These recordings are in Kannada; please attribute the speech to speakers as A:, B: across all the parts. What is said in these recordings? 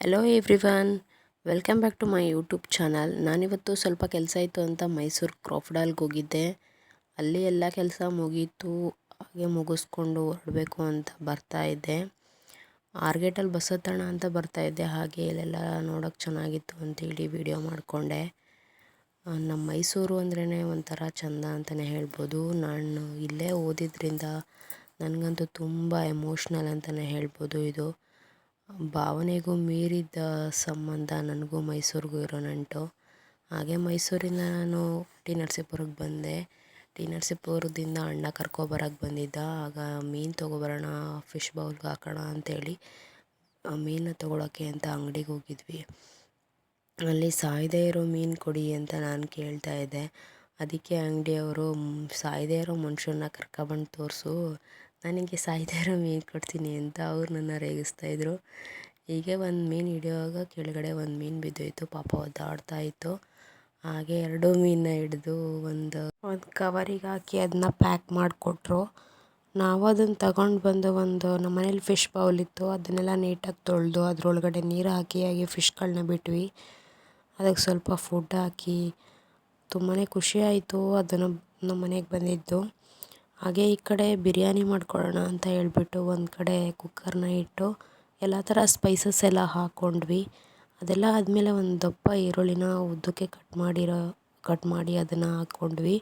A: Hello everyone welcome back to my YouTube channel ನಾನಿವತ್ತು ಸ್ವಲ್ಪ ಕೆಲಸ ಇತ್ತು ಅಂತ ಮೈಸೂರು ಕ್ರಾಫ್ಡಾಲ್ಗೆ ಹೋಗಿದ್ದೆ. ಅಲ್ಲಿ ಎಲ್ಲ ಕೆಲಸ ಮುಗೀತು, ಹಾಗೆ ಮುಗಿಸ್ಕೊಂಡು ಹೊರಡಬೇಕು ಅಂತ ಬರ್ತಾ ಇದ್ದೆ. ಆರ್ಗೇಟಲ್ಲಿ ಬಸ್ ಅಂತ ಬರ್ತಾ ಇದ್ದೆ, ಹಾಗೆ ಇಲ್ಲೆಲ್ಲ ನೋಡೋಕ್ಕೆ ಚೆನ್ನಾಗಿತ್ತು ಅಂತೇಳಿ ವಿಡಿಯೋ ಮಾಡಿಕೊಂಡೆ. ನಮ್ಮ ಮೈಸೂರು ಅಂದ್ರೇ ಒಂಥರ ಚಂದ ಅಂತಲೇ ಹೇಳ್ಬೋದು. ನಾನು ಇಲ್ಲೇ ಓದಿದ್ರಿಂದ ನನಗಂತೂ ತುಂಬ ಎಮೋಷ್ನಲ್ ಅಂತಲೇ ಹೇಳ್ಬೋದು ಇದು. ಭಾವನೆಗೂ ಮೀರಿದ ಸಂಬಂಧ ನನಗೂ ಮೈಸೂರಿಗೂ ಇರೋ ನಂಟು. ಹಾಗೆ ಮೈಸೂರಿಂದ ನಾನು ಟಿ ನರಸೀಪುರಕ್ಕೆ ಬಂದೆ. ಟಿ ನರಸೀಪುರದಿಂದ ಅಣ್ಣ ಕರ್ಕೊಬರಕ್ಕೆ ಬಂದಿದ್ದ. ಆಗ ಮೀನು ತೊಗೊಬರೋಣ ಫಿಶ್ ಬೌಲ್ಗೆ ಹಾಕೋಣ ಅಂತೇಳಿ ಮೀನನ್ನ ತೊಗೊಳಕ್ಕೆ ಅಂತ ಅಂಗಡಿಗೆ ಹೋಗಿದ್ವಿ. ಅಲ್ಲಿ ಸಾಯದೇ ಇರೋ ಮೀನು ಕೊಡಿ ಅಂತ ನಾನು ಕೇಳ್ತಾ ಇದ್ದೆ. ಅದಕ್ಕೆ ಅಂಗಡಿಯವರು ಸಾಯದೇ ಇರೋ ಮನುಷ್ಯನ್ನ ಕರ್ಕೊಬಂದು ತೋರಿಸು. ನನಗೆ ಸಾಯದೇ ಇರೋ ಮೀನು ಕೊಡ್ತೀನಿ ಅಂತ ಅವ್ರು ನನ್ನ ರೇಗಿಸ್ತಾ ಇದ್ರು. ಹೀಗೆ ಒಂದು ಮೀನು ಹಿಡಿಯುವಾಗ ಕೆಳಗಡೆ ಒಂದು ಮೀನು ಬಿದ್ದೋಯ್ತು. ಪಾಪ ಒದ್ದಾಡ್ತಾ ಇತ್ತು. ಹಾಗೆ ಎರಡು ಮೀನ ಹಿಡಿದು ಒಂದು ಒಂದು ಕವರಿಗೆ ಹಾಕಿ ಅದನ್ನ ಪ್ಯಾಕ್ ಮಾಡಿಕೊಟ್ರು. ನಾವು ಅದನ್ನು ತಗೊಂಡು ಬಂದು ಒಂದು ನಮ್ಮ ಮನೇಲಿ ಫಿಶ್ ಬೌಲ್ ಇತ್ತು. ಅದನ್ನೆಲ್ಲ ನೀಟಾಗಿ ತೊಳೆದು ಅದರೊಳಗಡೆ ನೀರು ಹಾಕಿ ಹಾಗೆ ಫಿಶ್ಗಳನ್ನ ಬಿಟ್ವಿ. ಅದಕ್ಕೆ ಸ್ವಲ್ಪ ಫುಡ್ ಹಾಕಿ ತುಂಬಾ ಖುಷಿ ಆಯಿತು. ಅದನ್ನು ನಮ್ಮ ಮನೆಗೆ ಬಂದಿದ್ದು. ಹಾಗೆ ಈ ಕಡೆ ಬಿರಿಯಾನಿ ಮಾಡ್ಕೊಳ್ಳೋಣ ಅಂತ ಹೇಳ್ಬಿಟ್ಟು ಒಂದು ಕಡೆ ಕುಕ್ಕರ್ನ ಇಟ್ಟು ಎಲ್ಲ ಥರ ಸ್ಪೈಸಸ್ ಎಲ್ಲ ಹಾಕ್ಕೊಂಡ್ವಿ ಅದೆಲ್ಲ ಆದಮೇಲೆ ಒಂದು ದಪ್ಪ ಈರುಳ್ಳಿನ ಉದ್ದಕ್ಕೆ ಕಟ್ ಮಾಡಿರೋ ಕಟ್ ಮಾಡಿ ಅದನ್ನು ಹಾಕ್ಕೊಂಡ್ವಿ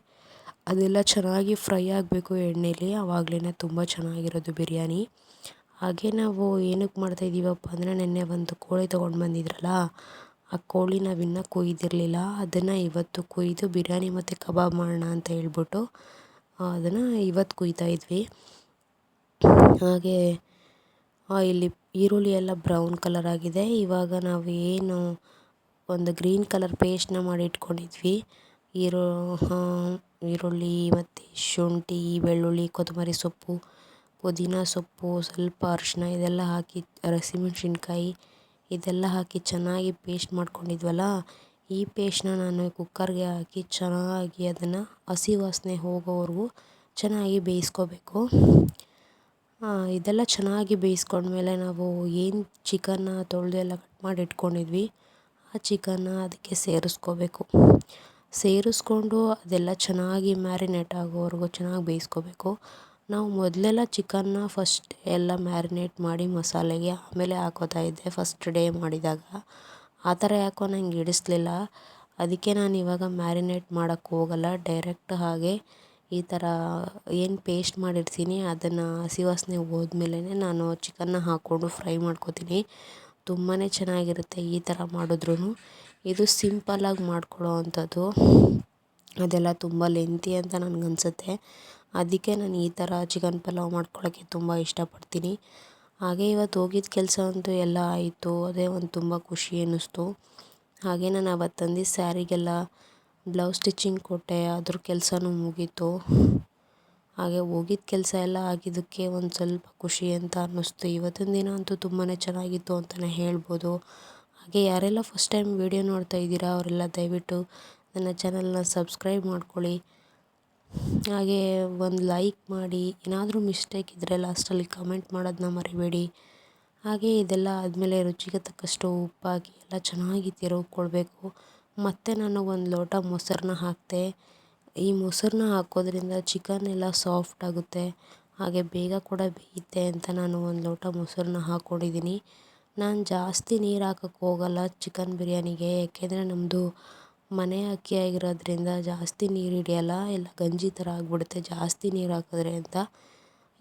A: ಅದೆಲ್ಲ ಚೆನ್ನಾಗಿ ಫ್ರೈ ಆಗಬೇಕು ಎಣ್ಣೆಲಿ ಆವಾಗಲೇ ತುಂಬ ಚೆನ್ನಾಗಿರೋದು ಬಿರಿಯಾನಿ. ಹಾಗೆ ನಾವು ಏನಕ್ಕೆ ಮಾಡ್ತಾಯಿದ್ದೀವಪ್ಪ ಅಂದರೆ ನೆನ್ನೆ ಒಂದು ಕೋಳಿ ತೊಗೊಂಡು ಬಂದಿದ್ರಲ್ಲ, ಆ ಕೋಳಿ ನಾವಿನ್ನೂ ಕೊಯ್ದಿರಲಿಲ್ಲ. ಅದನ್ನು ಇವತ್ತು ಕೊಯ್ದು ಬಿರಿಯಾನಿ ಮತ್ತು ಕಬಾಬ್ ಮಾಡೋಣ ಅಂತ ಹೇಳ್ಬಿಟ್ಟು ಅದನ್ನು ಇವತ್ತು ಕುಯ್ತಾ ಇದ್ವಿ. ಹಾಗೆ ಇಲ್ಲಿ ಈರುಳ್ಳಿ ಎಲ್ಲ ಬ್ರೌನ್ ಕಲರ್ ಆಗಿದೆ. ಇವಾಗ ನಾವು ಏನು ಒಂದು ಗ್ರೀನ್ ಕಲರ್ ಪೇಸ್ಟ್ನ ಮಾಡಿ ಇಟ್ಕೊಂಡಿದ್ವಿ. ಈರು ಈರುಳ್ಳಿ ಮತ್ತು ಶುಂಠಿ, ಬೆಳ್ಳುಳ್ಳಿ, ಕೊತ್ತಂಬರಿ ಸೊಪ್ಪು, ಪುದೀನ ಸೊಪ್ಪು, ಸ್ವಲ್ಪ ಅರಿಶಿನ ಇದೆಲ್ಲ ಹಾಕಿ ಹಸಿಮೆಣ್ಸಿನ್ಕಾಯಿ ಇದೆಲ್ಲ ಹಾಕಿ ಚೆನ್ನಾಗಿ ಪೇಸ್ಟ್ ಮಾಡ್ಕೊಂಡಿದ್ವಲ್ಲ ಈ ಪೇಸ್ಟ್ನ ನಾನು ಕುಕ್ಕರ್ಗೆ ಹಾಕಿ ಚೆನ್ನಾಗಿ ಅದನ್ನು ಹಸಿ ವಾಸನೆ ಹೋಗೋವರೆಗೂ ಚೆನ್ನಾಗಿ ಬೇಯಿಸ್ಕೋಬೇಕು. ಇದೆಲ್ಲ ಚೆನ್ನಾಗಿ ಬೇಯಿಸ್ಕೊಂಡ್ಮೇಲೆ ನಾವು ಏನು ಚಿಕನ್ನ ತೊಳೆದು ಎಲ್ಲ ಕಟ್ ಮಾಡಿ ಇಟ್ಕೊಂಡಿದ್ವಿ, ಆ ಚಿಕನ್ನ ಅದಕ್ಕೆ ಸೇರಿಸ್ಕೋಬೇಕು. ಸೇರಿಸ್ಕೊಂಡು ಅದೆಲ್ಲ ಚೆನ್ನಾಗಿ ಮ್ಯಾರಿನೇಟ್ ಆಗೋವರೆಗೂ ಚೆನ್ನಾಗಿ ಬೇಯಿಸ್ಕೋಬೇಕು. ನಾವು ಮೊದಲೆಲ್ಲ ಚಿಕನ್ನ ಫಸ್ಟ್ ಎಲ್ಲ ಮ್ಯಾರಿನೇಟ್ ಮಾಡಿ ಮಸಾಲೆಗೆ ಆಮೇಲೆ ಹಾಕೋತಾ ಇದ್ದೆ ಫಸ್ಟ್ ಡೇ ಮಾಡಿದಾಗ. ಆ ಥರ ಯಾಕೋ ನಂಗೆ ಹಿಡಿಸ್ಲಿಲ್ಲ. ಅದಕ್ಕೆ ನಾನು ಇವಾಗ ಮ್ಯಾರಿನೇಟ್ ಮಾಡೋಕ್ಕೆ ಹೋಗಲ್ಲ. ಡೈರೆಕ್ಟ್ ಹಾಗೆ ಈ ಥರ ಏನು ಪೇಸ್ಟ್ ಮಾಡಿರ್ತೀನಿ, ಅದನ್ನು ಹಸಿ ವಾಸನೆ ಹೋದ್ಮೇಲೆ ನಾನು ಚಿಕನ್ನ ಹಾಕ್ಕೊಂಡು ಫ್ರೈ ಮಾಡ್ಕೊತೀನಿ. ತುಂಬಾ ಚೆನ್ನಾಗಿರುತ್ತೆ ಈ ಥರ ಮಾಡಿದ್ರೂ ಇದು ಸಿಂಪಲ್ಲಾಗಿ ಮಾಡ್ಕೊಳ್ಳೋ ಅಂಥದ್ದು. ಅದೆಲ್ಲ ತುಂಬ ಲೆಂತಿ ಅಂತ ನನಗನ್ಸುತ್ತೆ. ಅದಕ್ಕೆ ನಾನು ಈ ಥರ ಚಿಕನ್ ಪಲಾವ್ ಮಾಡ್ಕೊಳ್ಳೋಕ್ಕೆ ತುಂಬ ಇಷ್ಟಪಡ್ತೀನಿ. ಹಾಗೆ ಇವತ್ತು ಹೋಗಿದ್ದ ಕೆಲಸ ಅಂತೂ ಎಲ್ಲ ಆಯಿತು. ಅದೇ ಒಂದು ತುಂಬ ಖುಷಿ ಅನ್ನಿಸ್ತು. ಹಾಗೆ ನಾನು ಅವತ್ತು ತಂದಿದ್ದ ಸ್ಯಾರಿಗೆಲ್ಲ ಬ್ಲೌಸ್ ಸ್ಟಿಚಿಂಗ್ ಕೊಟ್ಟೆ. ಅದ್ರ ಕೆಲಸನೂ ಮುಗೀತು. ಹಾಗೆ ಹೋಗಿದ್ದ ಕೆಲಸ ಎಲ್ಲ ಆಗಿದ್ದಕ್ಕೆ ಒಂದು ಸ್ವಲ್ಪ ಖುಷಿ ಅಂತ ಅನ್ನಿಸ್ತು. ಇವತ್ತಿನ ದಿನ ಅಂತೂ ತುಂಬಾ ಚೆನ್ನಾಗಿತ್ತು ಅಂತಲೇ ಹೇಳ್ಬೋದು. ಹಾಗೆ ಯಾರೆಲ್ಲ ಫಸ್ಟ್ ಟೈಮ್ ವೀಡಿಯೋ ನೋಡ್ತಾ ಇದ್ದೀರಾ, ಅವರೆಲ್ಲ ದಯವಿಟ್ಟು ನನ್ನ ಚಾನಲ್ನ ಸಬ್ಸ್ಕ್ರೈಬ್ ಮಾಡ್ಕೊಳ್ಳಿ. ಹಾಗೆ ಒಂದು ಲೈಕ್ ಮಾಡಿ, ಏನಾದರೂ ಮಿಸ್ಟೇಕ್ ಇದ್ದರೆ ಲಾಸ್ಟಲ್ಲಿ ಕಮೆಂಟ್ ಮಾಡೋದನ್ನ ಮರಿಬೇಡಿ. ಹಾಗೆ ಇದೆಲ್ಲ ಆದಮೇಲೆ ರುಚಿಗೆ ತಕ್ಕಷ್ಟು ಉಪ್ಪಾಕಿ ಎಲ್ಲ ಚೆನ್ನಾಗಿ ತಿರುವ್ಕೊಳ್ಬೇಕು ಮತ್ತು ನಾನು ಒಂದು ಲೋಟ ಮೊಸರನ್ನ ಹಾಕಿದೆ ಈ ಮೊಸರನ್ನ ಹಾಕೋದ್ರಿಂದ ಚಿಕನ್ ಎಲ್ಲ ಸಾಫ್ಟ್ ಆಗುತ್ತೆ. ಹಾಗೆ ಬೇಗ ಕೂಡ ಬೇಯುತ್ತೆ ಅಂತ ನಾನು ಒಂದು ಲೋಟ ಮೊಸರನ್ನ ಹಾಕ್ಕೊಂಡಿದ್ದೀನಿ ನಾನು ಜಾಸ್ತಿ ನೀರು ಹಾಕಕ್ಕೆ ಹೋಗಲ್ಲ ಚಿಕನ್ ಬಿರಿಯಾನಿಗೆ ಏಕೆಂದರೆ ನಮ್ಮದು ಮನೆ ಅಕ್ಕಿ ಆಗಿರೋದ್ರಿಂದ ಜಾಸ್ತಿ ನೀರು ಹಿಡಿಯಲ್ಲ, ಎಲ್ಲ ಗಂಜಿ ಥರ ಆಗಿಬಿಡುತ್ತೆ. ಜಾಸ್ತಿ ನೀರು ಹಾಕಿದ್ರೆ ಅಂತ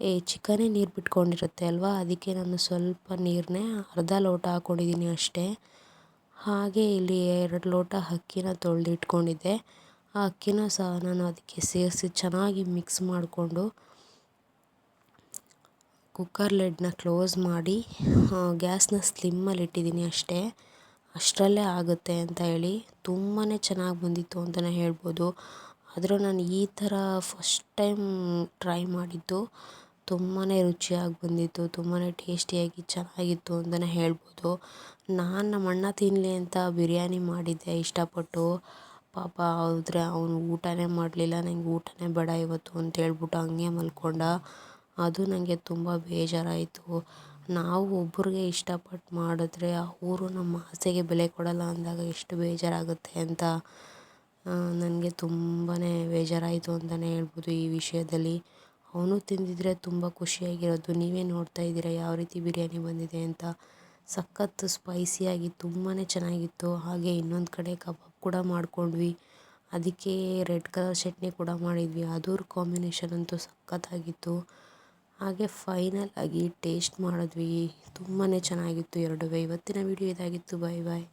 A: ಈ ಚಿಕನ್ನೇ ನೀರು ಬಿಟ್ಕೊಂಡಿರುತ್ತೆ ಅಲ್ವಾ? ಅದಕ್ಕೆ ನಾನು ಸ್ವಲ್ಪ ನೀರನ್ನೇ ಅರ್ಧ ಲೋಟ ಹಾಕ್ಕೊಂಡಿದ್ದೀನಿ ಅಷ್ಟೇ. ಹಾಗೆ ಇಲ್ಲಿ ಎರಡು ಲೋಟ ಅಕ್ಕಿನ ತೊಳೆದಿಟ್ಕೊಂಡಿದ್ದೆ. ಆ ಅಕ್ಕಿನ ಸಹ ನಾನು ಅದಕ್ಕೆ ಸೇರಿಸಿ ಚೆನ್ನಾಗಿ ಮಿಕ್ಸ್ ಮಾಡಿಕೊಂಡು ಕುಕ್ಕರ್ ಲೆಡ್ನ ಕ್ಲೋಸ್ ಮಾಡಿ ಗ್ಯಾಸ್ನ ಸ್ಲಿಮ್ಮಲ್ಲಿ ಇಟ್ಟಿದ್ದೀನಿ ಅಷ್ಟೇ. ಅಷ್ಟರಲ್ಲೇ ಆಗುತ್ತೆ ಅಂತ ಹೇಳಿ ತುಂಬಾ ಚೆನ್ನಾಗಿ ಬಂದಿತ್ತು ಅಂತಲೇ ಹೇಳ್ಬೋದು. ಆದರೂ ನಾನು ಈ ಥರ ಫಸ್ಟ್ ಟೈಮ್ ಟ್ರೈ ಮಾಡಿದ್ದು ತುಂಬಾ ರುಚಿಯಾಗಿ ಬಂದಿತ್ತು ತುಂಬಾ ಟೇಸ್ಟಿಯಾಗಿ ಚೆನ್ನಾಗಿತ್ತು ಅಂತಲೇ ಹೇಳ್ಬೋದು. ನಾನು ನಮ್ಮ ಅಣ್ಣ ತಿನ್ನಲಿ ಅಂತ ಬಿರಿಯಾನಿ ಮಾಡಿದ್ದೆ, ಇಷ್ಟಪಟ್ಟು. ಪಾಪ ಆದರೆ ಅವನು ಊಟನೇ ಮಾಡಲಿಲ್ಲ ನನಗೆ ಊಟನೇ ಬೇಡ ಇವತ್ತು ಅಂತ ಹೇಳ್ಬಿಟ್ಟು ಹಂಗೆ ಮಲ್ಕೊಂಡ. ಅದು ನನಗೆ ತುಂಬ ಬೇಜಾರಾಯಿತು. ನಾವು ಒಬ್ರಿಗೆ ಇಷ್ಟಪಟ್ಟು ಮಾಡಿದ್ರೆ ಅವರು ನಮ್ಮ ಆಸೆಗೆ ಬೆಲೆ ಕೊಡಲ್ಲ ಅಂದಾಗ ಎಷ್ಟು ಬೇಜಾರಾಗುತ್ತೆ ಅಂತ ನನಗೆ ತುಂಬಾ ಬೇಜಾರಾಯಿತು ಅಂತಲೇ ಹೇಳ್ಬೋದು ಈ ವಿಷಯದಲ್ಲಿ. ಅವನು ತಿಂದಿದ್ರೆ ತುಂಬ ಖುಷಿಯಾಗಿರೋದು. ನೀವೇ ನೋಡ್ತಾ ಇದ್ದೀರ ಯಾವ ರೀತಿ ಬಿರಿಯಾನಿ ಬಂದಿದೆ ಅಂತ. ಸಖತ್ತು ಸ್ಪೈಸಿಯಾಗಿ ತುಂಬಾ ಚೆನ್ನಾಗಿತ್ತು. ಹಾಗೆ ಇನ್ನೊಂದು ಕಡೆ ಕಬಾಬ್ ಕೂಡ ಮಾಡಿಕೊಂಡ್ವಿ. ಅದಕ್ಕೆ ರೆಡ್ ಕಲರ್ ಚಟ್ನಿ ಕೂಡ ಮಾಡಿದ್ವಿ. ಅದರ ಕಾಂಬಿನೇಷನ್ ಅಂತೂ ಸಖತ್ತಾಗಿತ್ತು. ಹಾಗೆ ಫೈನಲ್ ಆಗಿ ಟೇಸ್ಟ್ ಮಾಡಿದ್ವಿ. ತುಂಬಾ ಚೆನ್ನಾಗಿತ್ತು ಎರಡೂ ಇವತ್ತಿನ ವಿಡಿಯೋ ಇದಾಗಿತ್ತು. ಬಾಯ್ ಬಾಯ್